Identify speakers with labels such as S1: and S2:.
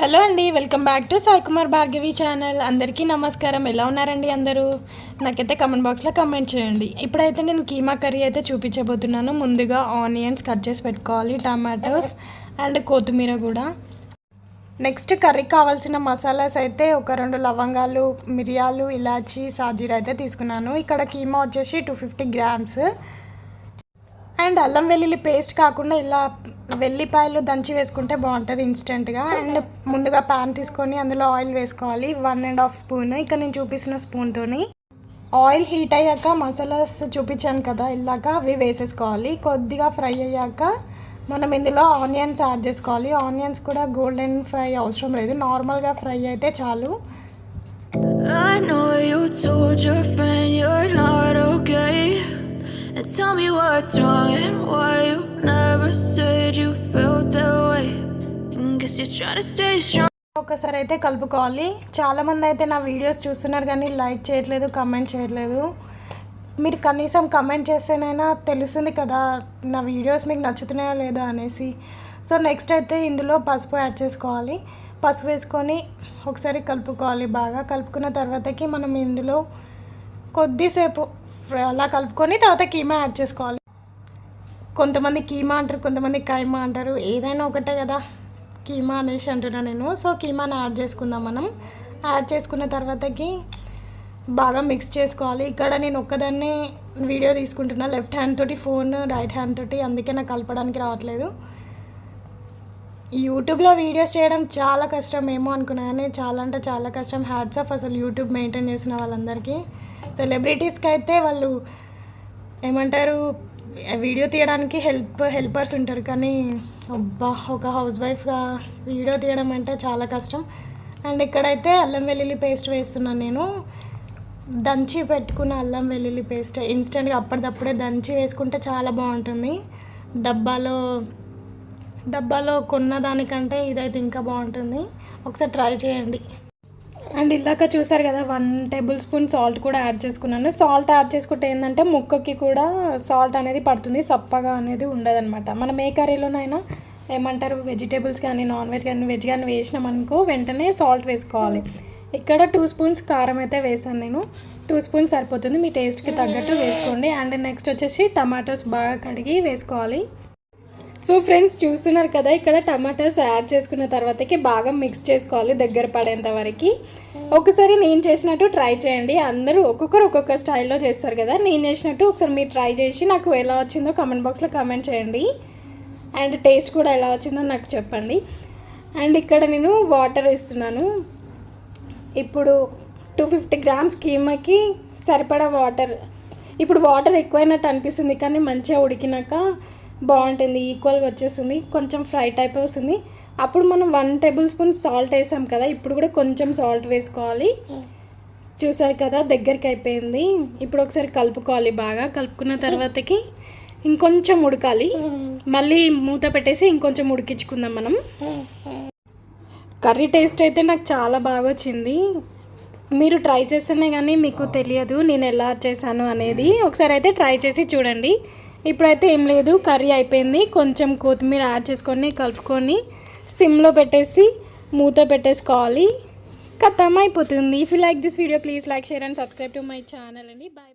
S1: Hello అండి welcome back to Sai Kumar Bhargavi channel. అందరికీ నమస్కారం. ఎలా ఉన్నారండి అందరూ? నాకైతే కమెంట్ బాక్స్లో కమెంట్ చేయండి. ఇప్పుడైతే నేను కీమా కర్రీ అయితే చూపించబోతున్నాను. ముందుగా ఆనియన్స్ కట్ చేసి పెట్టుకోవాలి టమాటోస్ అండ్ కొత్తిమీర కూడా. నెక్స్ట్ కర్రీకి కావాల్సిన మసాలాస్ అయితే ఒక రెండు లవంగాలు మిరియాలు ఇలాచి సాజీర అయితే తీసుకున్నాను. ఇక్కడ కీమా వచ్చేసి టూ ఫిఫ్టీ గ్రామ్స్ అండ్ అల్లం వెల్లుల్లి పేస్ట్ కాకుండా ఇలా వెల్లిపాయలు దంచి వేసుకుంటే బాగుంటుంది ఇన్స్టెంట్గా. అండ్ ముందుగా ప్యాన్ తీసుకొని అందులో ఆయిల్ వేసుకోవాలి. One and half spoon. ఇక్కడ నేను చూపిస్తున్న స్పూన్తోని ఆయిల్ హీట్ అయ్యాక మసాలాస్ చూపించాను కదా ఇలాగ అవి వేసేసుకోవాలి. కొద్దిగా ఫ్రై అయ్యాక మనం ఇందులో ఆనియన్స్ యాడ్ చేసుకోవాలి. ఆనియన్స్ కూడా గోల్డెన్ ఫ్రై అవసరం లేదు. నార్మల్గా ఫ్రై అయితే చాలు.
S2: I know you told your friend you're not tell me what's wrong and why you never said you felt that way. And guess you're trying to stay strong.
S1: ఒకసారి అయితే కలుపుకోవాలి. చాలామంది అయితే నా వీడియోస్ చూస్తున్నారు కానీ లైక్ చేయట్లేదు కమెంట్ చేయట్లేదు. మీరు కనీసం కమెంట్ చేస్తేనైనా తెలుస్తుంది కదా నా వీడియోస్ మీకు నచ్చుతున్నాయా లేదా అనేసి. సో నెక్స్ట్ అయితే ఇందులో పసుపు యాడ్ చేసుకోవాలి. పసుపు వేసుకొని ఒకసారి కలుపుకోవాలి బాగా. కలుపుకున్న తర్వాతకి మనం ఇందులో కొద్దిసేపు అలా కలుపుకొని తర్వాత కీమా యాడ్ చేసుకోవాలి. కొంతమంది కీమా అంటారు కొంతమంది కైమా అంటారు. ఏదైనా ఒకటే కదా కీమా అనేసి అంటున్నా నేను. సో కీమాని యాడ్ చేసుకుందాం మనం. యాడ్ చేసుకున్న తర్వాతకి బాగా మిక్స్ చేసుకోవాలి. ఇక్కడ నేను ఒక్కదాన్నే వీడియో తీసుకుంటున్నా. లెఫ్ట్ హ్యాండ్ తోటి ఫోన్ రైట్ హ్యాండ్ తోటి. అందుకే నాకు కలపడానికి రావట్లేదు. యూట్యూబ్లో వీడియోస్ చేయడం చాలా కష్టం ఏమో అనుకున్నా కానీ చాలా అంటే చాలా కష్టం. హ్యాట్స్ ఆఫ్ అసలు యూట్యూబ్ మెయింటైన్ చేసిన వాళ్ళందరికీ. సెలబ్రిటీస్కి అయితే వాళ్ళు ఏమంటారు వీడియో తీయడానికి హెల్ప్ హెల్పర్స్ ఉంటారు. కానీ అబ్బా ఒక హౌస్ వైఫ్గా వీడియో తీయడం అంటే చాలా కష్టం. అండ్ ఇక్కడైతే అల్లం వెల్లుల్లి పేస్ట్ వేస్తున్నాను నేను. దంచి పెట్టుకున్న అల్లం వెల్లుల్లి పేస్ట్ ఇన్స్టెంట్గా అప్పటిదప్పుడే దంచి వేసుకుంటే చాలా బాగుంటుంది. డబ్బాలో డబ్బాలో కొన్న దానికంటే ఇదైతే ఇంకా బాగుంటుంది. ఒకసారి ట్రై చేయండి. అండ్ ఇందాక చూసారు కదా వన్ టేబుల్ స్పూన్ సాల్ట్ కూడా యాడ్ చేసుకున్నాను. సాల్ట్ యాడ్ చేసుకుంటే ఏంటంటే ముక్కకి కూడా సాల్ట్ అనేది పడుతుంది సప్పగా అనేది ఉండదనమాట మనం ఏ కర్రీలోనైనా ఏమంటారు వెజిటేబుల్స్ కానీ నాన్ వెజ్ కానీ వెజ్ కానీ వేసినామనుకో వెంటనే సాల్ట్ వేసుకోవాలి. ఇక్కడ టూ స్పూన్స్ కారం అయితే వేసాను నేను. టూ స్పూన్స్ సరిపోతుంది మీ టేస్ట్కి తగ్గట్టు వేసుకోండి. అండ్ నెక్స్ట్ వచ్చేసి టమాటోస్ బాగా కడిగి వేసుకోవాలి. సో ఫ్రెండ్స్ చూస్తున్నారు కదా ఇక్కడ టమాటాస్ యాడ్ చేసుకున్న తర్వాతకి బాగా మిక్స్ చేసుకోవాలి దగ్గర పడేంత వరకు. ఒకసారి నేను చేసినట్టు ట్రై చేయండి. అందరూ ఒక్కొక్కరు ఒక్కొక్క స్టైల్లో చేస్తారు కదా నేను చేసినట్టు ఒకసారి మీరు ట్రై చేసి నాకు ఎలా వచ్చిందో కమెంట్ బాక్స్లో కమెంట్ చేయండి. అండ్ టేస్ట్ కూడా ఎలా వచ్చిందో నాకు చెప్పండి. అండ్ ఇక్కడ నేను వాటర్ వేస్తున్నాను. ఇప్పుడు టూ ఫిఫ్టీ గ్రామ్స్ కీమాకి సరిపడా వాటర్ ఇప్పుడు వాటర్ ఎక్కువైనట్టు అనిపిస్తుంది కానీ మంచిగా ఉడికినాక బాగుంటుంది ఈక్వల్గా వచ్చేస్తుంది కొంచెం ఫ్రై టైప్ వస్తుంది. అప్పుడు మనం వన్ టేబుల్ స్పూన్ సాల్ట్ వేసాం కదా ఇప్పుడు కూడా కొంచెం సాల్ట్ వేసుకోవాలి. చూసారు కదా దగ్గరికి అయిపోయింది. ఇప్పుడు ఒకసారి కలుపుకోవాలి బాగా కలుపుకున్న తర్వాతకి ఇంకొంచెం ఉడకాలి. మళ్ళీ మూత పెట్టేసి ఇంకొంచెం ఉడికించుకుందాం మనం. కర్రీ టేస్ట్ అయితే నాకు చాలా బాగా వచ్చింది. మీరు ట్రై చేస్తేనే కానీ మీకు తెలియదు నేను ఎలా చేశాను అనేది. ఒకసారి అయితే ట్రై చేసి చూడండి. ఇప్పుడైతే ఏం లేదు కర్రీ అయిపోయింది. కొంచెం కొత్తిమీర యాడ్ చేసుకొని కలుపుకొని సిమ్లో పెట్టేసి మూత పెట్టేసుకోవాలి. ఖతం అయిపోతుంది. If you like this video please like share and subscribe to my channel అండి. బాయ్